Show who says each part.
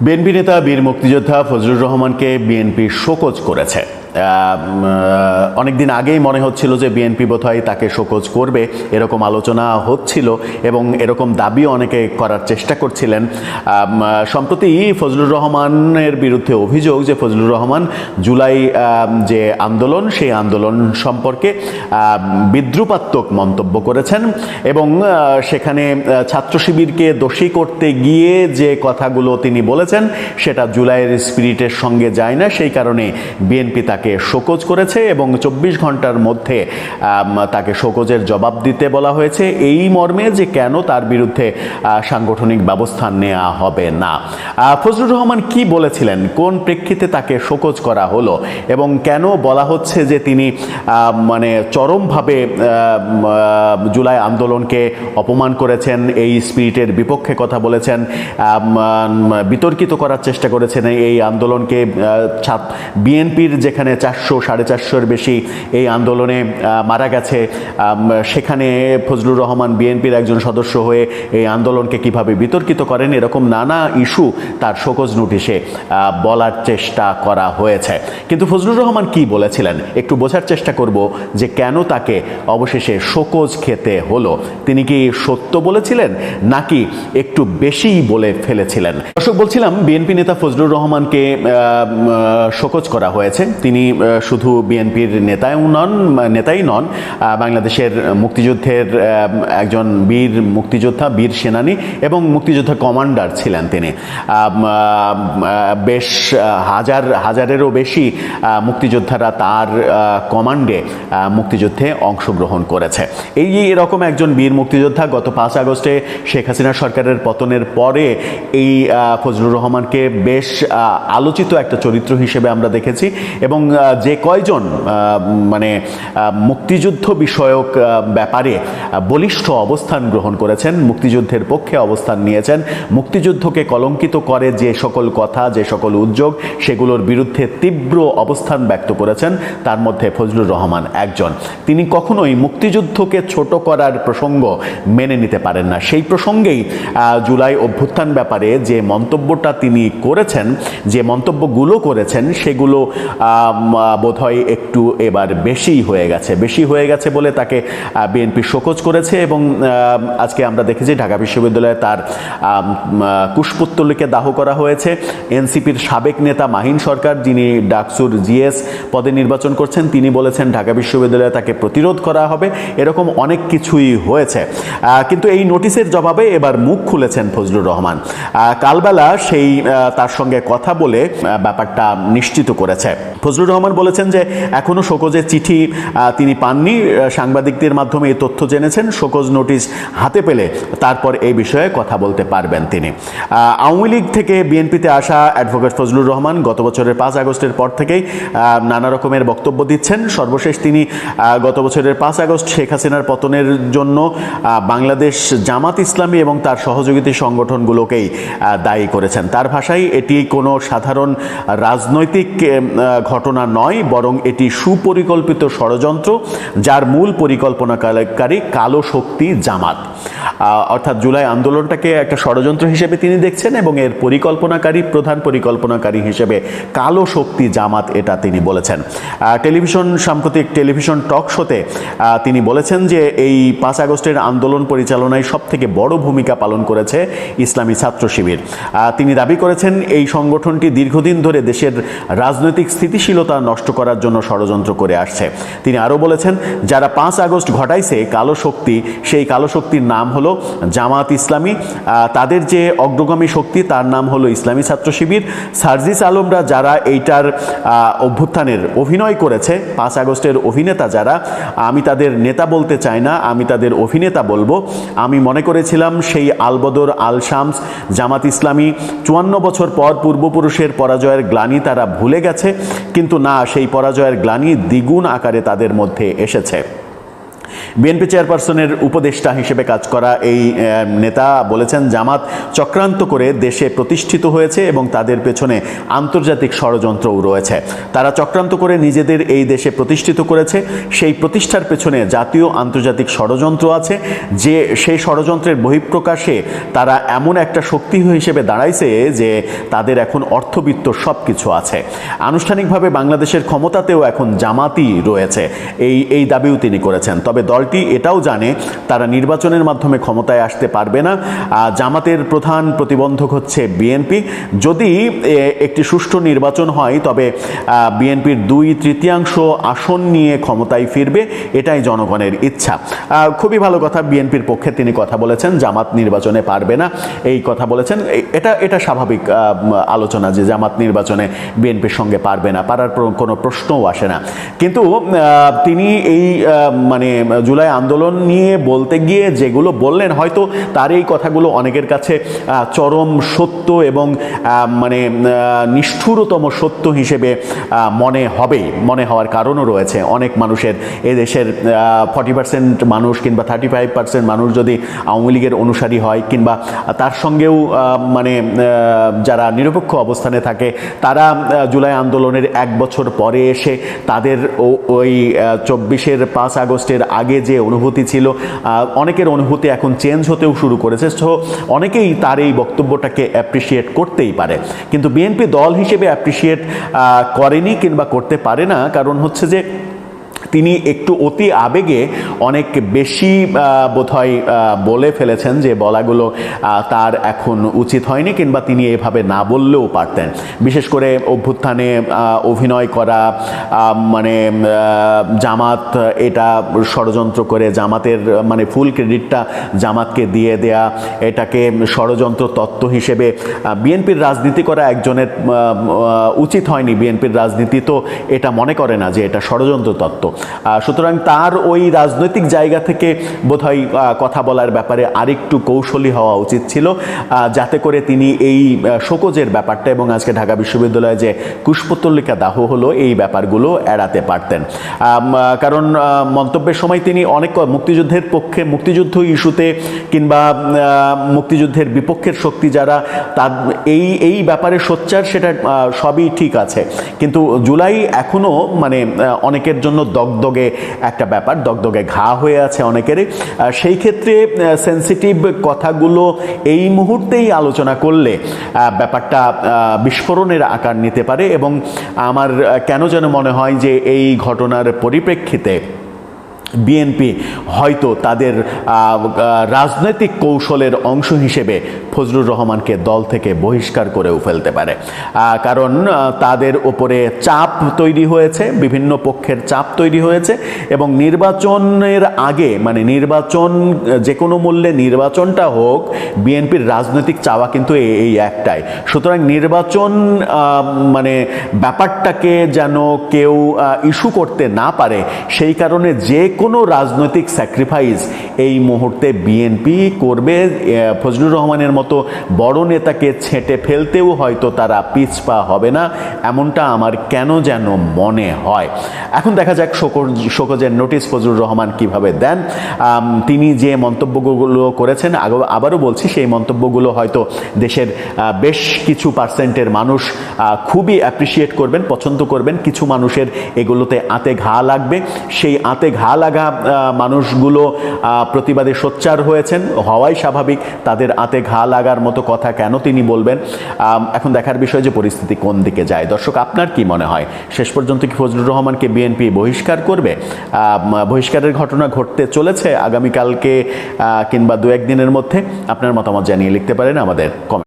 Speaker 1: BNP নেতা বীর মুক্তিযোদ্ধা ফজলুর রহমানকে বিএনপি শোকজ করেছে। অনেকদিন আগেই মনে হচ্ছিল যে বিএনপি বোধহয় তাকে শোকজ করবে, এরকম আলোচনা হচ্ছিল এবং এরকম দাবিও অনেকে করার চেষ্টা করছিলেন। সম্প্রতি ফজলুর রহমানের বিরুদ্ধে অভিযোগ যে ফজলুর রহমান জুলাই যে আন্দোলন, সেই আন্দোলন সম্পর্কে বিদ্রুপাত্মক মন্তব্য করেছেন এবং সেখানে ছাত্র শিবিরকে দোষী করতে গিয়ে যে কথাগুলো তিনি বলেছেন সেটা জুলাইয়ের স্পিরিটের সঙ্গে যায় না, সেই কারণে বিএনপি তাকে শোকজ করেছে এবং চব্বিশ ঘণ্টার মধ্যে তাকে শোকজের জবাব দিতে বলা হয়েছে। এই মর্মে যে কেন তার বিরুদ্ধে সাংগঠনিক ব্যবস্থা নেওয়া হবে না। ফজলুর রহমান কি বলেছিলেন? কোন প্রেক্ষিতে তাকে শোকজ করা হলো? এবং কেন বলা হচ্ছে যে তিনি মানে চরমভাবে জুলাই আন্দোলনকে অপমান করেছেন, এই স্পিরিটের বিপক্ষে কথা বলেছেন বিতর্কিত করার চেষ্টা করেছেন এই আন্দোলনকে বিএনপির যেখানে চারশো, সাড়ে চারশোর বেশি এই আন্দোলনে মারা গেছে। সেখানে ফজলুর রহমান বিএনপির একজন সদস্য হয়ে এই আন্দোলনকে কীভাবে বিতর্কিত করেন, এরকম নানা ইস্যু তার শোকজ নোটিশে বলার চেষ্টা করা হয়েছে। কিন্তু ফজলুর রহমান কি বলেছিলেন? একটু বোঝার চেষ্টা করব যে কেন তাকে অবশেষে শোকজ খেতে হলো। তিনি কি সত্য বলেছিলেন, নাকি একটু বেশিই বলে ফেলেছিলেন? দর্শক, বলছিলাম, বিএনপি নেতা ফজলুর রহমানকে শোকজ করা হয়েছে। তিনি শুধু বিএনপির নেতাও নন, নেতাই নন বাংলাদেশের মুক্তিযুদ্ধের একজন বীর মুক্তিযোদ্ধা, বীর সেনানী এবং মুক্তিযোদ্ধা কমান্ডার ছিলেন তিনি। বেশ হাজার, হাজারেরও বেশি মুক্তিযোদ্ধারা তার কমান্ডে মুক্তিযুদ্ধে অংশগ্রহণ করেছে। এই এরকম একজন বীর মুক্তিযোদ্ধা গত পাঁচ আগস্টে শেখ হাসিনা সরকারের পতনের পরে এই ফজলুর রহমানকে বেশ আলোচিত একটা চরিত্র হিসেবে আমরা দেখেছি এবং যে কয়জন মানে মুক্তিযুদ্ধ বিষয়ক ব্যাপারে বলিষ্ঠ অবস্থান গ্রহণ করেছেন, মুক্তিযুদ্ধের পক্ষে অবস্থান নিয়েছেন, মুক্তিযুদ্ধকে কলঙ্কিত করে যে সকল কথা, যে সকল উদ্যোগ, সেগুলোর বিরুদ্ধে তীব্র অবস্থান ব্যক্ত করেছেন, তার মধ্যে ফজলুর রহমান একজন। তিনি কখনোই মুক্তিযুদ্ধকে ছোট করার প্রসঙ্গ মেনে নিতে পারেন না। সেই প্রসঙ্গেই জুলাই অভ্যুত্থান ব্যাপারে যে মন্তব্যটা তিনি করেছেন, যে মন্তব্যগুলো করেছেন, সেগুলো বোধ হয় একটু এবার বেশি হয়ে গেছে। বেশি হয়ে গেছে বলে তাকে বিএনপি শোকজ করেছে এবং আজকে আমরা দেখেছি ঢাকা বিশ্ববিদ্যালয়ে তার কুশপুত্তলিকে দাহ করা হয়েছে। এনসিপির সাবেক নেতা মাহিন সরকার, যিনি ডাকসুর জিএস পদে নির্বাচন করছেন, তিনি বলেছেন ঢাকা বিশ্ববিদ্যালয়ে তাকে প্রতিরোধ করা হবে। এরকম অনেক কিছুই হয়েছে। কিন্তু এই নোটিশের জবাবে এবার মুখ খুলেছেন ফজলুর রহমান। কালবেলা সেই তার সঙ্গে কথা বলে ব্যাপারটা নিশ্চিত করেছে। ফজলুর রহমান বলেছেন যে এখনও শোকজের চিঠি তিনি পাননি। সাংবাদিকদের মাধ্যমে এই তথ্য জেনেছেন। শোকজ নোটিশ হাতে পেলে তারপর এই বিষয়ে কথা বলতে পারবেন তিনি। আওয়ামী লীগ থেকে বিএনপিতে আসা অ্যাডভোকেট ফজলুর রহমান গত বছরের পাঁচ আগস্টের পর থেকেই নানা রকমের বক্তব্য দিচ্ছেন। সর্বশেষ তিনি গত বছরের পাঁচ আগস্ট শেখ হাসিনার পতনের জন্য বাংলাদেশ জামাত ইসলামী এবং তার সহযোগিতা সংগঠনগুলোকেই দায়ী করেছেন। তার ভাষায় এটি কোনো সাধারণ রাজনৈতিক আহ, ঘটনা নয়, বরং এটি সুপরিকল্পিত ষড়যন্ত্র, যার মূল পরিকল্পনাকারী কালো শক্তি জামাত। অর্থাৎ জুলাই আন্দোলনটাকে একটা ষড়যন্ত্র হিসেবে তিনি দেখছেন এবং এর পরিকল্পনাকারী, প্রধান পরিকল্পনাকারী হিসেবে কালো শক্তি জামাত এটা তিনি বলেছেন। টেলিভিশন, সাম্প্রতিক টেলিভিশন টক শোতে তিনি বলেছেন যে এই পাঁচ আগস্টের আন্দোলন পরিচালনায় সব থেকে বড় ভূমিকা পালন করেছে ইসলামী ছাত্র শিবির। তিনি দাবি করেছেন, এই সংগঠনটি দীর্ঘদিন ধরে দেশের রাজনৈতিক স্থিতিশীলতা নষ্ট করার জন্য ষড়যন্ত্র করে আসছে। তিনি আরও বলেছেন, যারা পাঁচ আগস্ট ঘটাইছে, কালো শক্তি, সেই কালো শক্তির নাম হলো জামাত ইসলামী। তাদের যে অগ্রগামী শক্তি, তার নাম হলো ইসলামী ছাত্র শিবির। সার্জিস আলমরা যারা এইটার অভ্যুত্থানের অভিনয় করেছে, পাঁচ আগস্টের অভিনেতা যারা, আমি তাদের নেতা বলতে চাই না, আমি তাদের অভিনেতা বলব। আমি মনে করেছিলাম সেই আলবদর আল শামস জামাত ইসলামী, চুয়ান্ন বছর পর পূর্বপুরুষের পরাজয়ের গ্লানি তারা ভুলে গেছে, কিন্তু না সেই পরাজয়ের গ্লানি দ্বিগুণ আকারে তাদের মধ্যে এসেছে। বিএনপি চেয়ারপারসনের উপদেষ্টা হিসেবে কাজ করা এই নেতা বলেছেন, জামাত চক্রান্ত করে দেশে প্রতিষ্ঠিত হয়েছে এবং তাদের পেছনে আন্তর্জাতিক ষড়যন্ত্রও রয়েছে। তারা চক্রান্ত করে নিজেদের এই দেশে প্রতিষ্ঠিত করেছে। সেই প্রতিষ্ঠার পেছনে জাতীয় আন্তর্জাতিক ষড়যন্ত্র আছে। যে, সেই ষড়যন্ত্রের বহিঃপ্রকাশে তারা এমন একটা শক্তি হিসেবে দাঁড়াইছে যে তাদের এখন অর্থবিত্ত সব কিছু আছে। আনুষ্ঠানিকভাবে বাংলাদেশের ক্ষমতাতেও এখন জামাতই রয়েছে। এই এই দাবিও তিনি করেছেন। তবে দলটি এটাও জানে তারা নির্বাচনের মাধ্যমে ক্ষমতায় আসতে পারবে না। জামাতের প্রধান প্রতিবন্ধক হচ্ছে বিএনপি যদি একটি সুষ্ঠু নির্বাচন হয়, তবে বিএনপির দুই তৃতীয়াংশ আসন নিয়ে ক্ষমতায় ফিরবে, এটাই জনগণের ইচ্ছা। খুবই ভালো কথা বিএনপির পক্ষে তিনি কথা বলেছেন, জামাত নির্বাচনে পারবে না, এই কথা বলেছেন। এটা এটা স্বাভাবিক আলোচনা যে জামাত নির্বাচনে বিএনপির সঙ্গে পারবে না, পারার কোনো প্রশ্নও আসে না। কিন্তু তিনি এই মানে জুলাই আন্দোলন নিয়ে বলতে গিয়ে যেগুলো বললেন, হয়তো তার এই কথাগুলো অনেকের কাছে চরম সত্য এবং মানে নিষ্ঠুরতম সত্য হিসেবে মনে হবে, মনে হওয়ার কারণও রয়েছে। অনেক মানুষের এদেশের ফর্টি পার্সেন্ট মানুষ কিংবা থার্টি ফাইভ পার্সেন্ট মানুষ যদি আওয়ামী লীগের অনুসারী হয় কিংবা তার সঙ্গেও মানে যারা নিরপেক্ষ অবস্থানে থাকে, তারা জুলাই আন্দোলনের এক বছর পরে এসে তাদের ওই চব্বিশের পাঁচ আগস্টের আগে যে অনুভূতি ছিল অনেকের অনুভূতি এখন চেঞ্জ হতেও শুরু করেছে। সো অনেকেই তার এই বক্তব্যটাকে অ্যাপ্রিসিয়েট করতেই পারে। কিন্তু বিএনপি দল হিসেবে অ্যাপ্রিসিয়েট করেনি কিংবা করতে পারে না। কারণ হচ্ছে যে তিনি একটু অতি আবেগে অনেক বেশি বোধহয় বলে ফেলেছেন যে বলাগুলো তার এখন উচিত হয়নি কিংবা তিনি এভাবে না বললেও পারতেন। বিশেষ করে অভ্যুত্থানে অভিনয় করা মানে জামাত এটা ষড়যন্ত্র করে, জামাতের মানে ফুল ক্রেডিটটা জামাতকে দিয়ে দেয়া, এটাকে ষড়যন্ত্র তত্ত্ব হিসেবে বিএনপির রাজনীতি করা একজনের উচিত হয়নি। বিএনপির রাজনীতি তো এটা মনে করে না যে এটা ষড়যন্ত্র তত্ত্ব। সুতরাং তার ওই রাজনৈতিক জায়গা থেকে বোধহয় কথা বলার ব্যাপারে আরেকটু কৌশলী হওয়া উচিত ছিল যাতে করে তিনি এই শোকজের ব্যাপারটা এবং আজকে ঢাকা বিশ্ববিদ্যালয়ে যে কুশপুত্তলিকা দাহ হলো, এই ব্যাপারগুলো এড়াতে পারতেন। কারণ মন্তব্যের সময় তিনি অনেক মুক্তিযুদ্ধের পক্ষে, মুক্তিযুদ্ধ ইস্যুতে কিংবা মুক্তিযুদ্ধের বিপক্ষের শক্তি যারা, তার এই এই ব্যাপারে সোচ্চার সেটা সবই ঠিক আছে। কিন্তু জুলাই এখনও মানে অনেকের জন্য দগদগে একটা ব্যাপার, দগদগে ঘা হয়ে আছে অনেকেরই। সেই ক্ষেত্রে সেন্সিটিভ কথাগুলো এই মুহূর্তেই আলোচনা করলে ব্যাপারটা বিস্ফোরণের আকার নিতে পারে এবং আমার কেন যেন মনে হয় যে এই ঘটনার পরিপ্রেক্ষিতে বিএনপি হয়তো তাদের রাজনৈতিক কৌশলের অংশ হিসেবে ফজলুর রহমানকে দল থেকে বহিষ্কার করেও ফেলতে পারে। কারণ তাদের ওপরে চাপ তৈরি হয়েছে, বিভিন্ন পক্ষের চাপ তৈরি হয়েছে এবং নির্বাচনের আগে মানে নির্বাচন, যে কোনো মূল্যে নির্বাচনটা হোক, বিএনপির রাজনৈতিক চাওয়া কিন্তু এই একটাই। সুতরাং নির্বাচন মানে ব্যাপারটাকে যেন কেউ ইস্যু করতে না পারে, সেই কারণে যে কোনো রাজনৈতিক স্যাক্রিফাইস এই মুহূর্তে বিএনপি করবে ফজলুর রহমানের মতো বড় নেতাকে ছেঁটে ফেলতেও হয়তো তারা পিছপা হবে না, এমনটা আমার কেন যেন মনে হয়। এখন দেখা যাক শোকজের নোটিশ ফজলুর রহমান কীভাবে দেন। তিনি যে মন্তব্যগুলো করেছেন আবারও বলছি, সেই মন্তব্যগুলো হয়তো দেশের বেশ কিছু পার্সেন্টের মানুষ খুবই অ্যাপ্রিসিয়েট করবেন, পছন্দ করবেন। কিছু মানুষের এগুলোতে আতে ঘা লাগবে। সেই আতে ঘা লাগা আহ, মানুষগুলো প্রতিবাদে সোচ্চার হয়েছেন। হওয়াই স্বাভাবিক। তাদের আতে ঘা লাগার মতো কথা কেন তিনি বলবেন? এখন দেখার বিষয় যে পরিস্থিতি কোন দিকে যায়। দর্শক আপনার কি মনে হয়? শেষ পর্যন্ত কি ফজলুর রহমানকে বিএনপি বহিষ্কার করবে? বহিষ্কারের ঘটনা ঘটতে চলেছে আগামীকালকে কিংবা দু একদিনের মধ্যে। আপনার মতামত জানিয়ে লিখতে পারেন আমাদের কমেন্ট